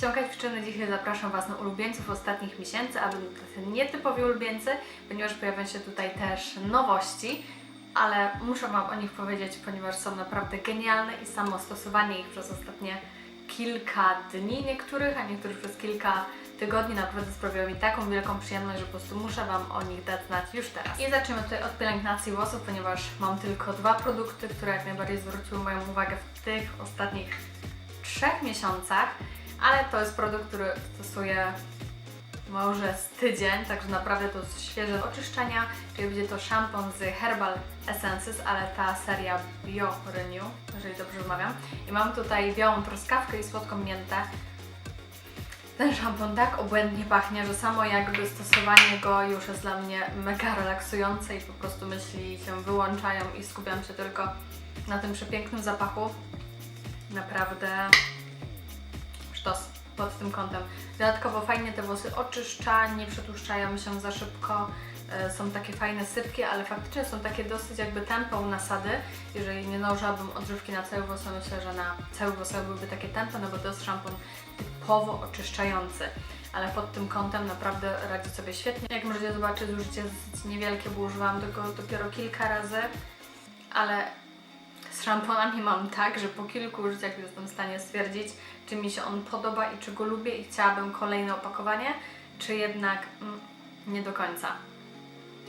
Siemka dziewczyny, dzisiaj zapraszam Was na ulubieńców ostatnich miesięcy, a będą to nietypowi ulubieńcy, ponieważ pojawią się tutaj też nowości, ale muszę Wam o nich powiedzieć, ponieważ są naprawdę genialne i samo stosowanie ich przez ostatnie kilka dni niektórych, a niektórych przez kilka tygodni naprawdę sprawiało mi taką wielką przyjemność, że po prostu muszę Wam o nich dać znać już teraz. I zaczniemy tutaj od pielęgnacji włosów, ponieważ mam tylko dwa produkty, które jak najbardziej zwróciły moją uwagę w tych ostatnich trzech miesiącach, ale to jest produkt, który stosuję może z tydzień, także naprawdę to jest świeże oczyszczenia, czyli będzie to szampon z Herbal Essences, ale ta seria Bio Renew, jeżeli dobrze wymawiam. I mam tutaj białą truskawkę i słodką miętę. Ten szampon tak obłędnie pachnie, że samo jakby stosowanie go już jest dla mnie mega relaksujące i po prostu myśli się wyłączają i skupiam się tylko na tym przepięknym zapachu. Naprawdę sztos pod tym kątem. Dodatkowo fajnie te włosy oczyszcza, nie przetłuszczają się za szybko, e, są takie fajne sypki, ale faktycznie są takie dosyć jakby tempą nasady. Jeżeli nie nałożyłabym odżywki na całe włosy, myślę, że na całe włosy byłyby takie tempo, no bo to jest szampon typowo oczyszczający. Ale pod tym kątem naprawdę radzi sobie świetnie. Jak możecie zobaczyć, zużycie jest niewielkie, bo używałam tego dopiero kilka razy, ale szamponami mam tak, że po kilku użyciach jestem w stanie stwierdzić, czy mi się on podoba i czy go lubię i chciałabym kolejne opakowanie, czy jednak mm, nie do końca.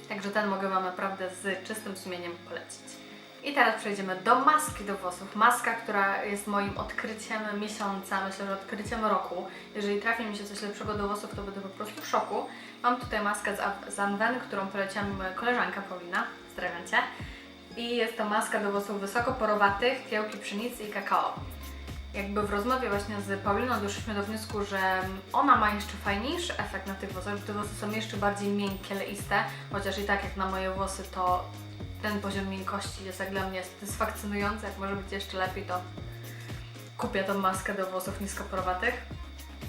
Także ten mogę Wam naprawdę z czystym sumieniem polecić. I teraz przejdziemy do maski do włosów. Maska, która jest moim odkryciem miesiąca, myślę, że odkryciem roku. Jeżeli trafi mi się coś lepszego do włosów, to będę po prostu w szoku. Mam tutaj maskę z, z Anwen, którą poleciła mi moja koleżanka Paulina. Pozdrawiam Cię. I jest to maska do włosów wysokoporowatych, kiełki pszenicy i kakao. Jakby w rozmowie właśnie z Pauliną doszliśmy do wniosku, że ona ma jeszcze fajniejszy efekt na tych włosach, że te włosy są jeszcze bardziej miękkie, leiste, chociaż i tak jak na moje włosy to ten poziom miękkości jest jak dla mnie satysfakcjonujący, jak może być jeszcze lepiej to kupię tą maskę do włosów niskoporowatych.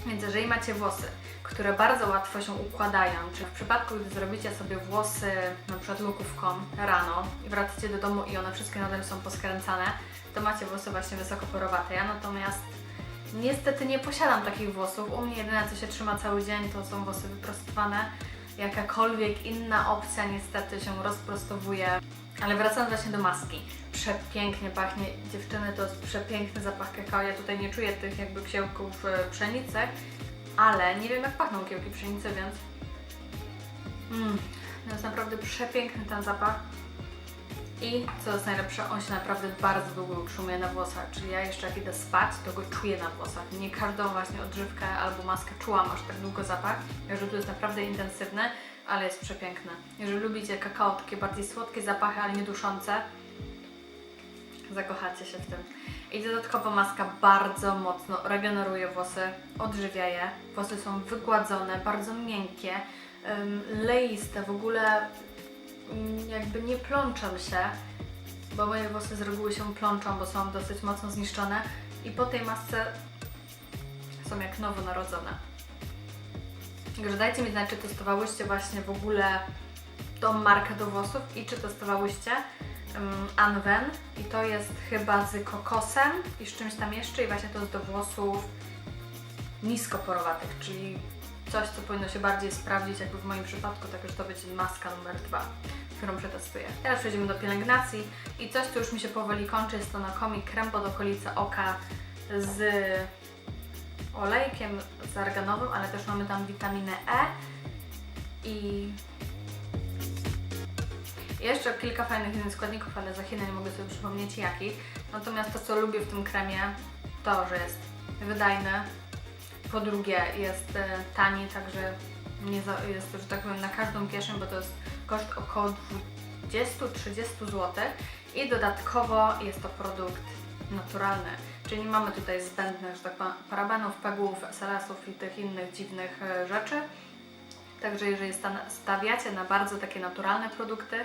Więc jeżeli macie włosy, które bardzo łatwo się układają, czy w przypadku, gdy zrobicie sobie włosy na przykład lukówką rano i wracacie do domu i one wszystkie nadal są poskręcane, to macie włosy właśnie wysokoporowate. Ja natomiast niestety nie posiadam takich włosów. U mnie jedyne co się trzyma cały dzień to są włosy wyprostowane. Jakakolwiek inna opcja niestety się rozprostowuje. Ale wracając właśnie do maski. Przepięknie pachnie. Dziewczyny, to jest przepiękny zapach kakao. Ja tutaj nie czuję tych jakby kiełków e, pszenicy, ale nie wiem jak pachną kiełki pszenicy, więc... Mm, to jest naprawdę przepiękny ten zapach. I co jest najlepsze, on się naprawdę bardzo długo utrzymuje na włosach, czyli ja jeszcze jak idę spać, to go czuję na włosach. Nie każdą właśnie odżywkę albo maskę czułam aż tak długo zapach, także tu jest naprawdę intensywny, ale jest przepiękny. Jeżeli lubicie kakao, takie bardziej słodkie zapachy, ale nie duszące, zakochacie się w tym. I dodatkowo maska bardzo mocno regeneruje włosy, odżywia je. Włosy są wygładzone, bardzo miękkie, leiste, w ogóle jakby nie plączą się, bo moje włosy z reguły się plączą, bo są dosyć mocno zniszczone i po tej masce są jak nowonarodzone. Także dajcie mi znać, czy testowałyście właśnie w ogóle tą markę do włosów i czy testowałyście um, Anwen i to jest chyba z kokosem i z czymś tam jeszcze i właśnie to jest do włosów niskoporowatych, czyli coś, co powinno się bardziej sprawdzić jakby w moim przypadku, także to będzie maska numer dwa, którą przetestuję. Teraz przejdziemy do pielęgnacji i coś, co już mi się powoli kończy, jest to Nakomi krem pod okolice oka z olejkiem z arganowym, ale też mamy tam witaminę E i jeszcze kilka fajnych innych składników, ale za chwilę nie mogę sobie przypomnieć jakich. Natomiast to, co lubię w tym kremie, to, że jest wydajny, po drugie jest e, tani, także nie za, jest, że tak powiem, na każdą kieszeń, bo to jest koszt około 20-30 zł i dodatkowo jest to produkt naturalny, czyli nie mamy tutaj zbędnych, że tak powiem, parabenów, pegów, SLS-ów i tych innych dziwnych e, rzeczy. Także jeżeli sta- stawiacie na bardzo takie naturalne produkty,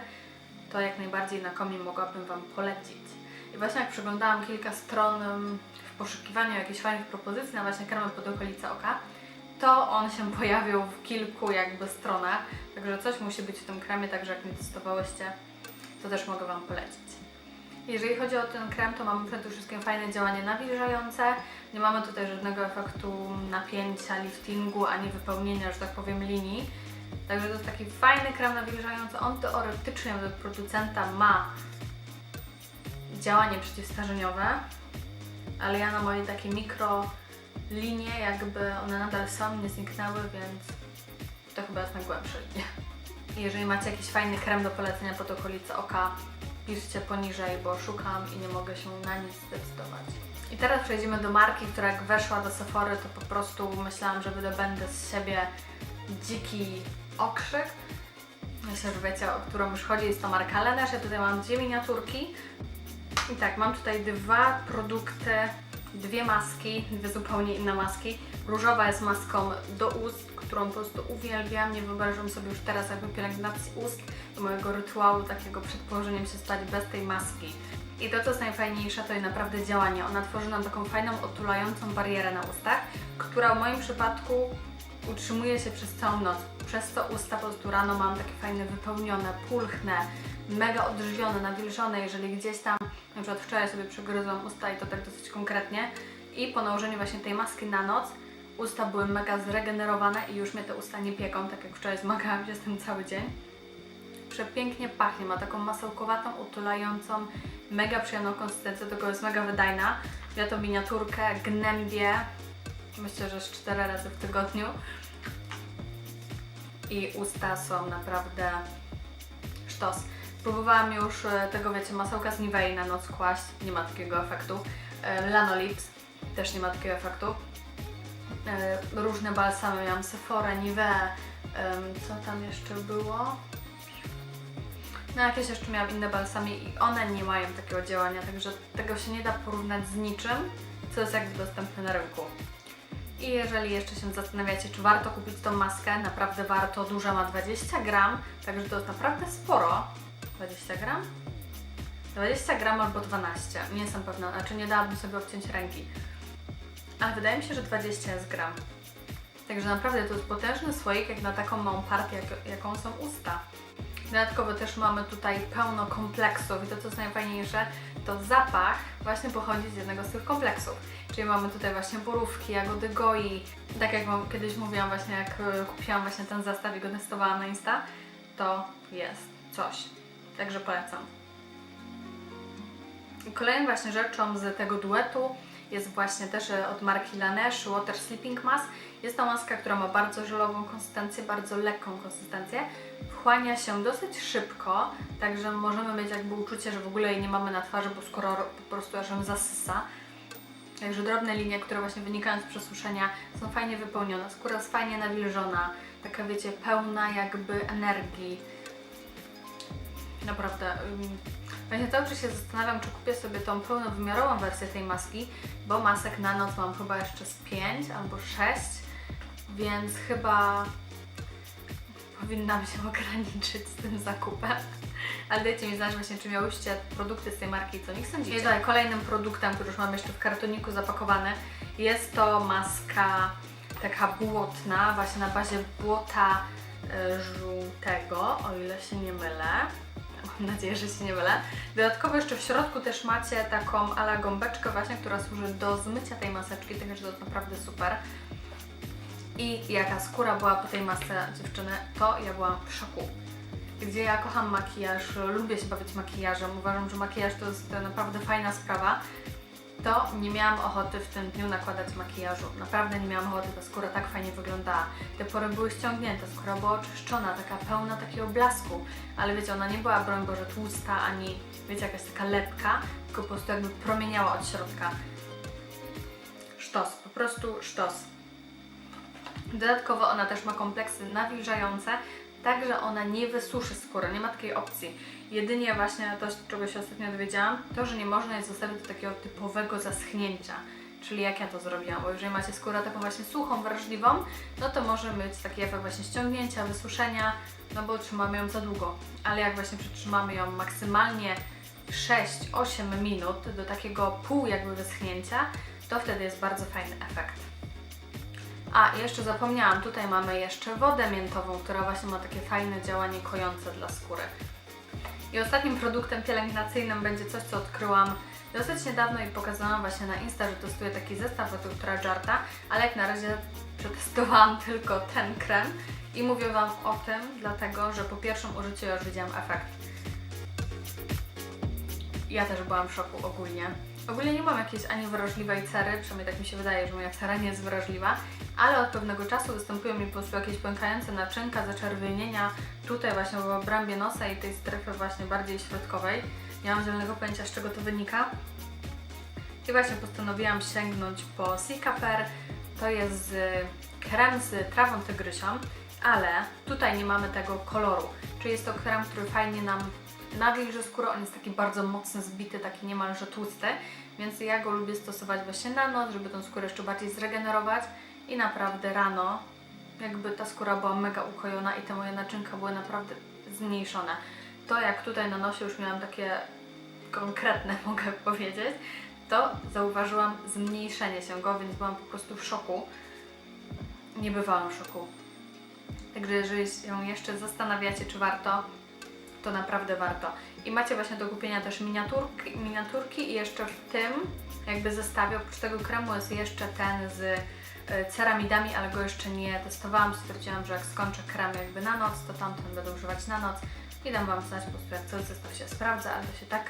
to jak najbardziej na komi mogłabym Wam polecić. I właśnie jak przeglądałam kilka stron w poszukiwaniu jakichś fajnych propozycji na właśnie kremy pod okolice oka, to on się pojawił w kilku jakby stronach, także coś musi być w tym kremie, także jak nie testowałyście, to też mogę Wam polecić. Jeżeli chodzi o ten krem, to mamy przede wszystkim fajne działanie nawilżające. Nie mamy tutaj żadnego efektu napięcia, liftingu, ani wypełnienia, że tak powiem, linii. Także to jest taki fajny krem nawilżający. On teoretycznie według producenta ma działanie przeciwstarzeniowe, ale ja na moje takie mikro linie, jakby one nadal są, nie zniknęły, więc to chyba jest na głębsze linie. Jeżeli macie jakiś fajny krem do polecenia pod okolice oka, piszcie poniżej, bo szukam i nie mogę się na nic zdecydować. I teraz przejdziemy do marki, która jak weszła do Sephory, to po prostu myślałam, że wydobędę z siebie dziki okrzyk. Myślę, że wiecie, o którą już chodzi, jest to marka Laneige. Ja tutaj mam dwie miniaturki. I tak, mam tutaj dwa produkty, dwie maski, dwie zupełnie inne maski. Różowa jest maską do ust, którą po prostu uwielbiam. Nie wyobrażam sobie już teraz jakby pielęgnacji ust do mojego rytuału takiego przed położeniem się spać bez tej maski. I to, co jest najfajniejsze, to jest naprawdę działanie. Ona tworzy nam taką fajną, otulającą barierę na ustach, która w moim przypadku utrzymuje się przez całą noc. Przez to usta po prostu rano mam takie fajne, wypełnione, pulchne, mega odżywione, nawilżone. Jeżeli gdzieś tam, na przykład wczoraj sobie przegryzłam usta i to tak dosyć konkretnie i po nałożeniu właśnie tej maski na noc usta były mega zregenerowane i już mnie te usta nie pieką, tak jak wczoraj zmagałam się z tym cały dzień. Przepięknie pachnie, ma taką masełkowatą, utulającą, mega przyjemną konsystencję, tylko jest mega wydajna. Ja tą miniaturkę gnębię, myślę, że z 4 razy w tygodniu. I usta są naprawdę sztos. Próbowałam już e, tego, wiecie, masełka z Nivei na noc kłaść, nie ma takiego efektu. E, Lanolips też nie ma takiego efektu. E, Różne balsamy miałam, Sephora, Nivea, co tam jeszcze było? No jakieś jeszcze miałam inne balsamy i one nie mają takiego działania, także tego się nie da porównać z niczym, co jest jakby dostępne na rynku. I jeżeli jeszcze się zastanawiacie, czy warto kupić tą maskę, naprawdę warto, duża ma 20 gram, także to jest naprawdę sporo. 20 gram? 20 gram albo 12, nie jestem pewna, znaczy nie dałabym sobie obciąć ręki. Ale wydaje mi się, że 20 jest gram. Także naprawdę to jest potężny słoik, jak na taką małą partię, jak, jaką są usta. Dodatkowo też mamy tutaj pełno kompleksów i to co jest najfajniejsze, to zapach właśnie pochodzi z jednego z tych kompleksów. Czyli mamy tutaj właśnie borówki, jagody goi. Tak jak kiedyś mówiłam właśnie, jak y, kupiłam właśnie ten zestaw i go testowałam na Insta, to jest coś. Także polecam. Kolejną właśnie rzeczą z tego duetu jest właśnie też e, od marki Laneige Water Sleeping Mask. Jest to maska, która ma bardzo żelową konsystencję, bardzo lekką konsystencję. Wchłania się dosyć szybko, także możemy mieć jakby uczucie, że w ogóle jej nie mamy na twarzy, bo skoro po prostu aż ją zasysa. Także drobne linie, które właśnie wynikają z przesuszenia są fajnie wypełnione. Skóra jest fajnie nawilżona, taka wiecie, pełna jakby energii. Naprawdę. Właśnie cały czas się zastanawiam, czy kupię sobie tą pełnowymiarową wersję tej maski, bo masek na noc mam chyba jeszcze z 5 albo 6, więc chyba powinnam się ograniczyć z tym zakupem. Ale dajcie mi znać właśnie, czy miałyście produkty z tej marki i co nich sądzicie. I kolejnym produktem, który już mam jeszcze w kartoniku zapakowany, jest to maska taka błotna, właśnie na bazie błota y, żółtego, o ile się nie mylę. Mam nadzieję, że się nie mylę. Dodatkowo jeszcze w środku też macie taką ala gąbeczkę właśnie, która służy do zmycia tej maseczki, także to naprawdę super. I jaka skóra była po tej masce dziewczyny, to ja byłam w szoku. Gdzie ja kocham makijaż, lubię się bawić makijażem, uważam, że makijaż to jest naprawdę fajna sprawa, to nie miałam ochoty w tym dniu nakładać makijażu. Naprawdę nie miałam ochoty, ta skóra tak fajnie wyglądała. Te pory były ściągnięte, skóra była oczyszczona, taka pełna takiego blasku. Ale wiecie, ona nie była, broń Boże, tłusta, ani wiecie, jakaś taka lepka, tylko po prostu jakby promieniała od środka. Sztos, po prostu sztos. Dodatkowo ona też ma kompleksy nawilżające, tak że ona nie wysuszy skóry, nie ma takiej opcji. Jedynie właśnie to, czego się ostatnio dowiedziałam, to, że nie można jej zostawić do takiego typowego zaschnięcia. Czyli jak ja to zrobiłam, bo jeżeli macie skórę taką właśnie suchą, wrażliwą, no to może mieć taki efekt właśnie ściągnięcia, wysuszenia, no bo trzymamy ją za długo. Ale jak właśnie przytrzymamy ją maksymalnie 6-8 minut do takiego pół jakby wyschnięcia, to wtedy jest bardzo fajny efekt. A, jeszcze zapomniałam, tutaj mamy jeszcze wodę miętową, która właśnie ma takie fajne działanie kojące dla skóry. I ostatnim produktem pielęgnacyjnym będzie coś, co odkryłam dosyć niedawno i pokazałam właśnie na Insta, że testuję taki zestaw od Ultra Jarta, ale jak na razie przetestowałam tylko ten krem i mówię Wam o tym, dlatego że po pierwszym użyciu już widziałam efekt. Ja też byłam w szoku ogólnie. Ogólnie nie mam jakiejś ani wrażliwej cery, przynajmniej tak mi się wydaje, że moja cera nie jest wrażliwa, ale od pewnego czasu występują mi po prostu jakieś pękające naczynka, zaczerwienienia tutaj właśnie w obrębie nosa i tej strefy właśnie bardziej środkowej. Nie mam zielonego pojęcia z czego to wynika. I właśnie postanowiłam sięgnąć po Cicaper. To jest krem z trawą tygrysią, ale tutaj nie mamy tego koloru. Czyli jest to krem, który fajnie nam nawilży skórę. On jest taki bardzo mocno zbity, taki niemalże tłusty, więc ja go lubię stosować właśnie na noc, żeby tą skórę jeszcze bardziej zregenerować i naprawdę rano jakby ta skóra była mega ukojona i te moje naczynka były naprawdę zmniejszone. To jak tutaj na nosie już miałam takie konkretne, mogę powiedzieć, to zauważyłam zmniejszenie się go, więc byłam po prostu w szoku. Nie bywałam w szoku. Także jeżeli się jeszcze zastanawiacie, czy warto, to naprawdę warto. I macie właśnie do kupienia też miniaturki, miniaturki i jeszcze w tym jakby zestawie, oprócz tego kremu jest jeszcze ten z y, ceramidami, ale go jeszcze nie testowałam. Stwierdziłam, że jak skończę krem jakby na noc, to tamten będę używać na noc i dam Wam znać po prostu jak cały zestaw się sprawdza, ale to się tak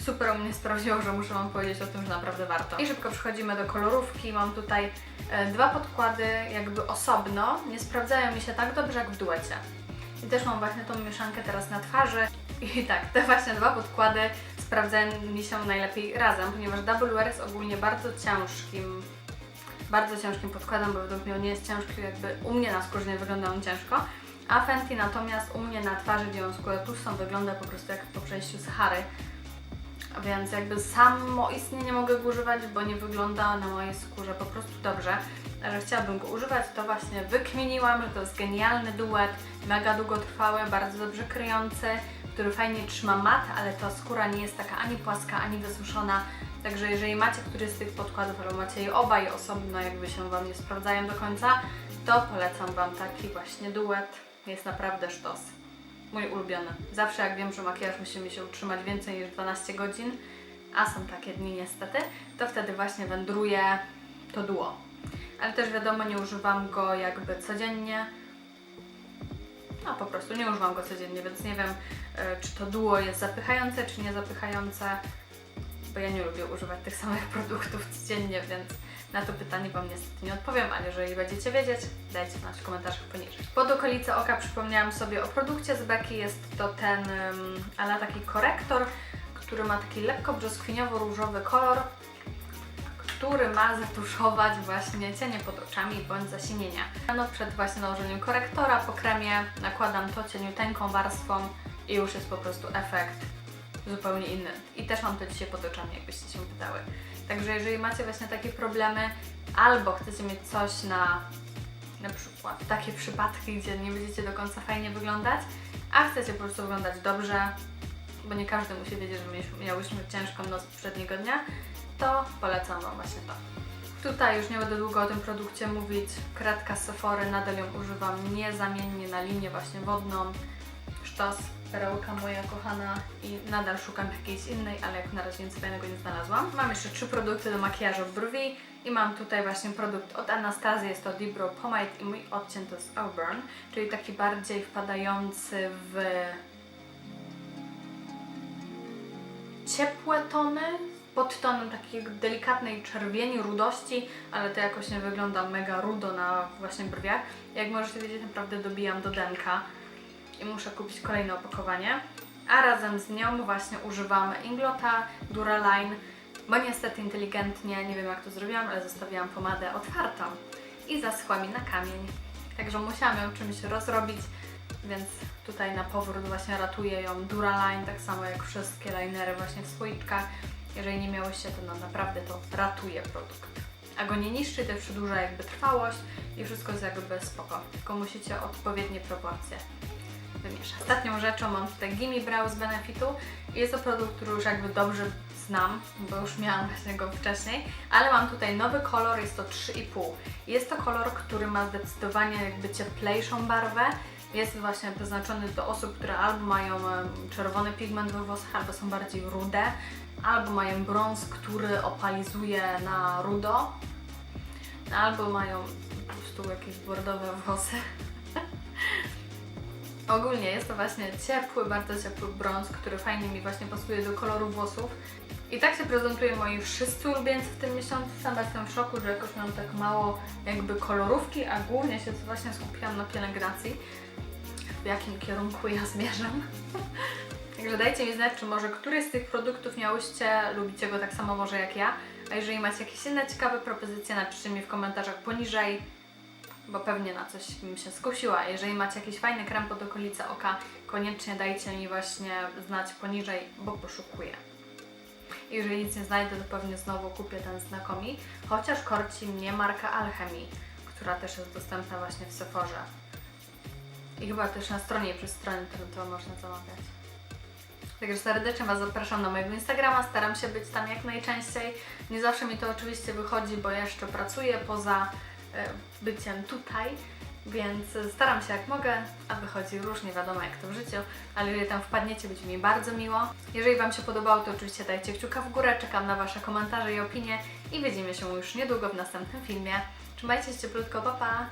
super u mnie sprawdziło, że muszę Wam powiedzieć o tym, że naprawdę warto. I szybko przechodzimy do kolorówki. Mam tutaj e, dwa podkłady jakby osobno. Nie sprawdzają mi się tak dobrze jak w duecie. I też mam właśnie tą mieszankę teraz na twarzy. I tak, te właśnie dwa podkłady sprawdzają mi się najlepiej razem, ponieważ Double Wear jest ogólnie bardzo ciężkim, bardzo ciężkim podkładem, bo według mnie on nie jest ciężki, jakby u mnie na skórze nie wygląda on ciężko. A Fenty natomiast u mnie na twarzy, gdzie on skórę tłustą, wygląda po prostu jak po przejściu Sahary. Więc jakby samoistnie nie mogę go używać, bo nie wygląda na mojej skórze po prostu dobrze. Ale chciałabym go używać, to właśnie wykminiłam, że to jest genialny duet, mega długotrwały, bardzo dobrze kryjący, który fajnie trzyma mat, ale ta skóra nie jest taka ani płaska, ani wysuszona. Także jeżeli macie któryś z tych podkładów, albo macie je oba i osobno jakby się Wam nie sprawdzają do końca, to polecam Wam taki właśnie duet. Jest naprawdę sztos. Mój ulubiony. Zawsze jak wiem, że makijaż musi mi się utrzymać więcej niż 12 godzin, a są takie dni niestety, to wtedy właśnie wędruje to duo. Ale też wiadomo, nie używam go jakby codziennie. No po prostu nie używam go codziennie, więc nie wiem, e, czy to duo jest zapychające, czy nie zapychające, bo ja nie lubię używać tych samych produktów codziennie, więc na to pytanie Wam niestety nie odpowiem, ale jeżeli będziecie wiedzieć, dajcie znać w komentarzach poniżej. Pod okolice oka przypomniałam sobie o produkcie z Becky, jest to ten, ale taki korektor, który ma taki lekko brzoskwiniowo-różowy kolor, który ma zatuszować właśnie cienie pod oczami bądź zasinienia. No przed właśnie nałożeniem korektora po kremie nakładam to cieniuteńką warstwą i już jest po prostu efekt zupełnie inny. I też mam to dzisiaj pod oczami, jakbyście się pytały. Także jeżeli macie właśnie takie problemy, albo chcecie mieć coś na na przykład takie przypadki, gdzie nie będziecie do końca fajnie wyglądać, a chcecie po prostu wyglądać dobrze, bo nie każdy musi wiedzieć, że miałyśmy ciężką noc poprzedniego dnia, to polecam Wam właśnie to. Tutaj już nie będę długo o tym produkcie mówić. Kredka z Sephory, nadal ją używam niezamiennie na linię właśnie wodną. Sztos, perełka moja kochana i nadal szukam jakiejś innej, ale jak na razie nic fajnego nie znalazłam. Mam jeszcze trzy produkty do makijażu brwi i mam tutaj właśnie produkt od Anastazji, jest to Dibro Pomade i mój odcień to jest Auburn, czyli taki bardziej wpadający w ciepłe tony, pod tonem takiej delikatnej czerwieni, rudości, ale to jakoś nie wygląda mega rudo na właśnie brwiach. Jak możecie wiedzieć, naprawdę dobijam do denka i muszę kupić kolejne opakowanie. A razem z nią właśnie używam Inglota Duraline, bo niestety inteligentnie, nie wiem jak to zrobiłam, ale zostawiłam pomadę otwartą i zaschła mi na kamień. Także musiałam ją czymś rozrobić, więc tutaj na powrót właśnie ratuje ją Duraline, tak samo jak wszystkie linery właśnie w słoiczkach. Jeżeli nie miałyście, to no naprawdę to ratuje produkt. A go nie niszczy, też przedłuża jakby trwałość i wszystko jest jakby spoko. Tylko musicie odpowiednie proporcje wymieszać. Ostatnią rzeczą mam tutaj Gimme Brow z Benefitu. Jest to produkt, który już jakby dobrze znam, bo już miałam właśnie go wcześniej, ale mam tutaj nowy kolor, jest to 3,5. Jest to kolor, który ma zdecydowanie jakby cieplejszą barwę Jest właśnie przeznaczony do osób, które albo mają czerwony pigment we włosach, albo są bardziej rude, albo mają brąz, który opalizuje na rudo, albo mają po prostu jakieś bordowe włosy. Ogólnie jest to właśnie ciepły, bardzo ciepły brąz, który fajnie mi właśnie pasuje do koloru włosów. I tak się prezentują moi wszyscy ulubieńcy w tym miesiącu. Sama jestem w szoku, że jakoś mam tak mało jakby kolorówki, a głównie się właśnie skupiłam na pielęgnacji. W jakim kierunku ja zmierzam. Także dajcie mi znać, czy może któryś z tych produktów miałyście, lubicie go tak samo może jak ja. A jeżeli macie jakieś inne ciekawe propozycje, napiszcie mi w komentarzach poniżej bo pewnie na coś bym się skusiła. Jeżeli macie jakiś fajny krem pod okolice oka, koniecznie dajcie mi właśnie znać poniżej, bo poszukuję. Jeżeli nic nie znajdę, to pewnie znowu kupię ten znakomi, chociaż korci mnie marka Alchemii, która też jest dostępna właśnie w Sephorze. I chyba też na stronie przez stronę to można zamawiać. Także serdecznie Was zapraszam na mojego Instagrama, staram się być tam jak najczęściej. Nie zawsze mi to oczywiście wychodzi, bo jeszcze pracuję poza e, byciem tutaj, więc staram się jak mogę, a wychodzi różnie, wiadomo jak to w życiu, ale jeżeli tam wpadniecie, będzie mi bardzo miło. Jeżeli Wam się podobało, to oczywiście dajcie kciuka w górę, czekam na Wasze komentarze i opinie i widzimy się już niedługo w następnym filmie. Trzymajcie się cieplutko, pa pa!